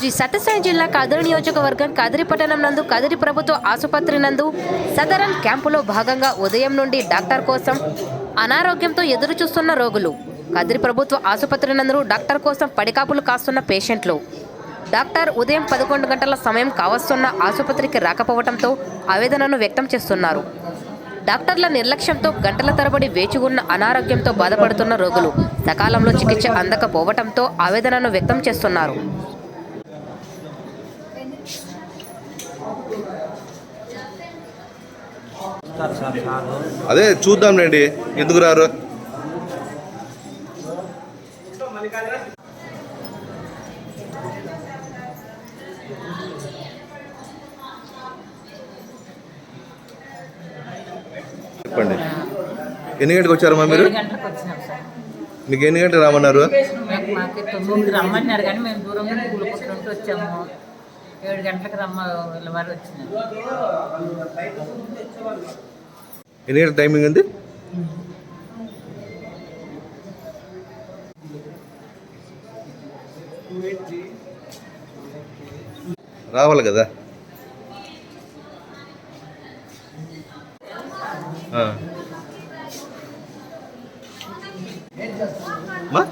శ్రీ సత్యసాయి జిల్లా కదిరి నియోజకవర్గం కదిరి పట్టణం నందు కదిరి ప్రభుత్వ ఆసుపత్రి నందు సదరన్ క్యాంపులో భాగంగా ఉదయం నుండి డాక్టర్ కోసం అనారోగ్యంతో ఎదురు చూస్తున్న రోగులు. కదిరి ప్రభుత్వ ఆసుపత్రి నందు డాక్టర్ కోసం పడికాపులు కాస్తున్న పేషెంట్లు. డాక్టర్ ఉదయం పదకొండు గంటల సమయం కావస్తున్న ఆసుపత్రికి రాకపోవడంతో ఆవేదనను వ్యక్తం చేస్తున్నారు. డాక్టర్ల నిర్లక్ష్యంతో గంటల తరబడి వేచి ఉన్న అనారోగ్యంతో బాధపడుతున్న రోగులు సకాలంలో చికిత్స అందకపోవడంతో ఆవేదనను వ్యక్తం చేస్తున్నారు. అదే చూద్దాం రండి. ఎందుకు రారు? చెప్పండి. ఎన్ని గంటలకు వచ్చారమ్మా మీరు? మీకు ఎన్ని గంటలకు రమ్మన్నారు ఏడు గంటలకు రమ్మ వీళ్ళ వారు వచ్చినారు. ఎన్ని గంటల టైమింగ్ ఉంది రావాలి కదా? మా?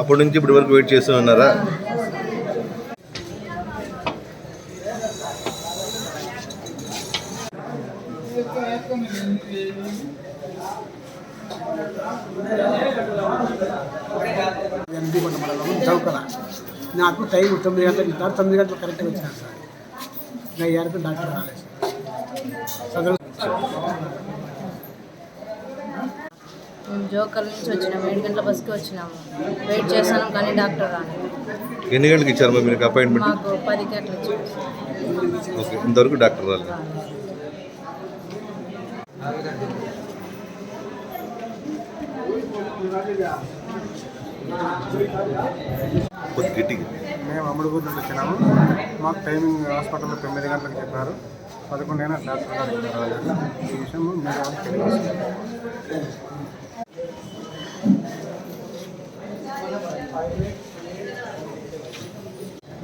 అప్పటి నుంచి ఇప్పటి వరకు వెయిట్ చేస్తూ ఉన్నారా? ఎనిమిదికొండ నాకు టైం తొమ్మిది గంటలకు ఇస్తారు. తొమ్మిది గంటలకు కరెక్ట్గా వచ్చినాను సార్. నా అయ్యారు డాక్టర్ రాలేదు. సార్ చదువు మేము జోకర్ నుంచి వచ్చినాము ఏడు గంటల బస్కి వచ్చినాము. వెయిట్ చేస్తున్నాం కానీ డాక్టర్ రాలేదు. ఎన్ని గంటలకు ఇచ్చారు మీకు అపాయింట్మెంట్? మాకు పది గంటలు. ఓకే ఇంతవరకు డాక్టర్ రాలేదు. కొద్ది గట్టిగా. మేము అమ్మడిగూరు నుండి వచ్చినాము. మాకు టైమింగ్ హాస్పిటల్లో తొమ్మిది గంటలకు చెప్పారు. పదకొండు అయినా డాక్టర్ గారు ఇంకా రాలేదు ఈ విషయం మీరు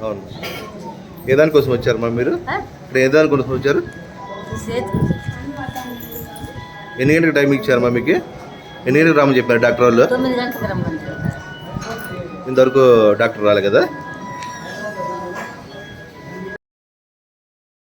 అవును. ఏ దానికోసం వచ్చారు మా మీరు? ఇక్కడ ఏ దానికోసం వచ్చారు? ఎన్ని గంటలకు టైం ఇచ్చారు మా మీకు? ఎన్ని గంటలకు రామని చెప్పారు డాక్టర్ వాళ్ళు? ఇంతవరకు డాక్టర్ రాలే కదా?